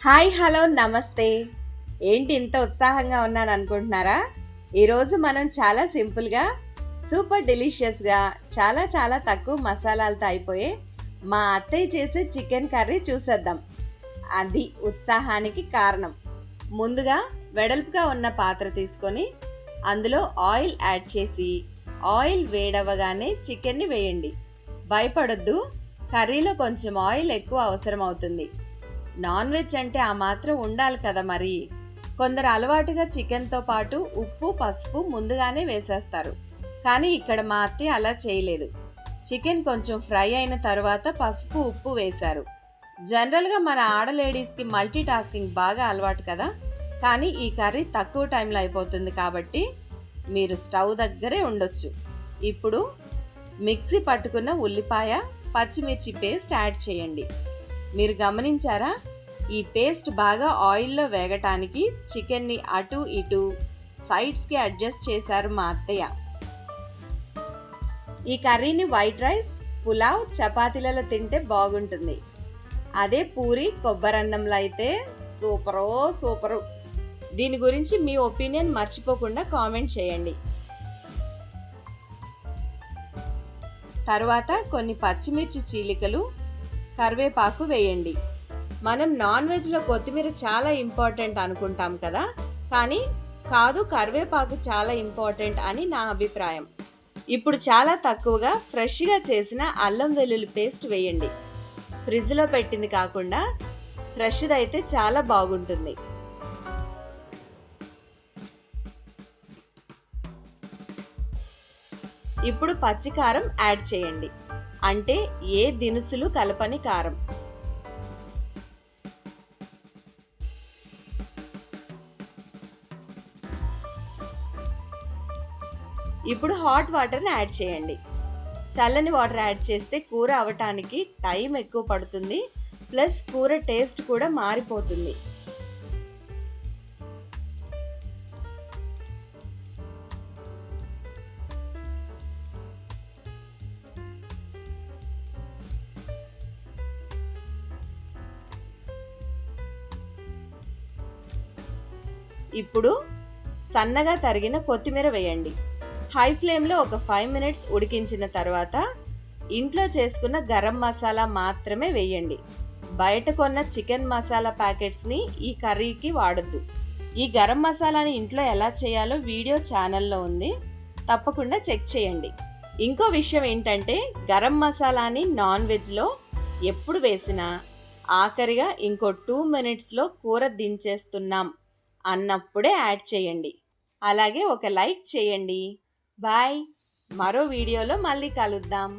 Hi hello నమస్తే. ఏంటి ఇంత ఉత్సాహంగా ఉన్నాను అనుకుంటున్నారా ఈరోజు మనం చాలా సింపుల్గా సూపర్ డెలిషియస్గా చాలా చాలా తక్కువ మసాలాలతో అయిపోయే మా అత్తయ్య చేసే చికెన్ కర్రీ చూసేద్దాం. అది ఉత్సాహానికి కారణం. ముందుగా వెడల్పుగా ఉన్న పాత్ర తీసుకొని అందులో ఆయిల్ యాడ్ చేసి ఆయిల్ వేడవగానే చికెన్ని వేయండి. భయపడొద్దు కర్రీలో కొంచెం ఆయిల్ ఎక్కువ అవసరం అవుతుంది నాన్ వెజ్ అంటే ఆ మాత్రం ఉండాలి కదా మరి. కొందరు అలవాటుగా చికెన్తో పాటు ఉప్పు పసుపు ముందుగానే వేసేస్తారు. కానీ ఇక్కడ మా అత్తయ్య అలా చేయలేదు. చికెన్ కొంచెం ఫ్రై అయిన తర్వాత పసుపు ఉప్పు వేశారు. జనరల్గా మన ఆడ లేడీస్కి మల్టీ టాస్కింగ్ బాగా అలవాటు కదా. కానీ ఈ కర్రీ తక్కువ టైంలో అయిపోతుంది కాబట్టి మీరు స్టవ్ దగ్గరే ఉండొచ్చు. ఇప్పుడు మిక్సీ పట్టుకున్న ఉల్లిపాయ పచ్చిమిర్చి పేస్ట్ యాడ్ చేయండి. మీరు గమనించారా? ఈ పేస్ట్ బాగా ఆయిల్లో వేగటానికి చికెన్ని అటు ఇటు సైడ్స్కి అడ్జస్ట్ చేశారు మా అత్తయ్య. ఈ కర్రీని వైట్ రైస్ పులావ్ చపాతీలలో తింటే బాగుంటుంది. అదే పూరి కొబ్బరన్నంలో అయితే సూపరో సూపరు. దీని గురించి మీ ఒపీనియన్ మర్చిపోకుండా కామెంట్ చేయండి. తర్వాత కొన్ని పచ్చిమిర్చి చీలికలు కరివేపాకు వేయండి. మనం నాన్ వెజ్లో కొత్తిమీర చాలా ఇంపార్టెంట్ అనుకుంటాం కదా? కానీ కాదు కరివేపాకు చాలా ఇంపార్టెంట్ అని నా అభిప్రాయం. ఇప్పుడు చాలా తక్కువగా ఫ్రెష్గా చేసిన అల్లం వెల్లుల్లి పేస్ట్ వేయండి. ఫ్రిడ్జ్లో పెట్టింది కాకుండా ఫ్రెష్ది అయితే చాలా బాగుంటుంది. ఇప్పుడు పచ్చికారం యాడ్ చేయండి. అంటే ఏ దినుసులు కలపని కారం. ఇప్పుడు హాట్ వాటర్ని యాడ్ చేయండి. చల్లని వాటర్ యాడ్ చేస్తే కూర అవటానికి టైం ఎక్కువ పడుతుంది ప్లస్ కూర టేస్ట్ కూడా మారిపోతుంది. ఇప్పుడు సన్నగా తరిగిన కొత్తిమీర వేయండి. హై ఫ్లేమ్లో ఒక ఫైవ్ మినిట్స్ ఉడికించిన తర్వాత ఇంట్లో చేసుకున్న గరం మసాలా మాత్రమే వేయండి. బయట కొన్న చికెన్ మసాలా ప్యాకెట్స్ని ఈ కర్రీకి వాడొద్దు. ఈ గరం మసాలాని ఇంట్లో ఎలా చేయాలో వీడియో ఛానల్లో ఉంది. తప్పకుండా చెక్ చేయండి. ఇంకో విషయం ఏంటంటే గరం మసాలాని నాన్ వెజ్లో ఎప్పుడు వేసినా ఆఖరిగా ఇంకో టూ మినిట్స్లో కూర దించేస్తున్నాం అన్నప్పుడే యాడ్ చేయండి. అలాగే ఒక లైక్ చేయండి. బాయ్ మరో వీడియోలో మళ్ళీ కలుద్దాం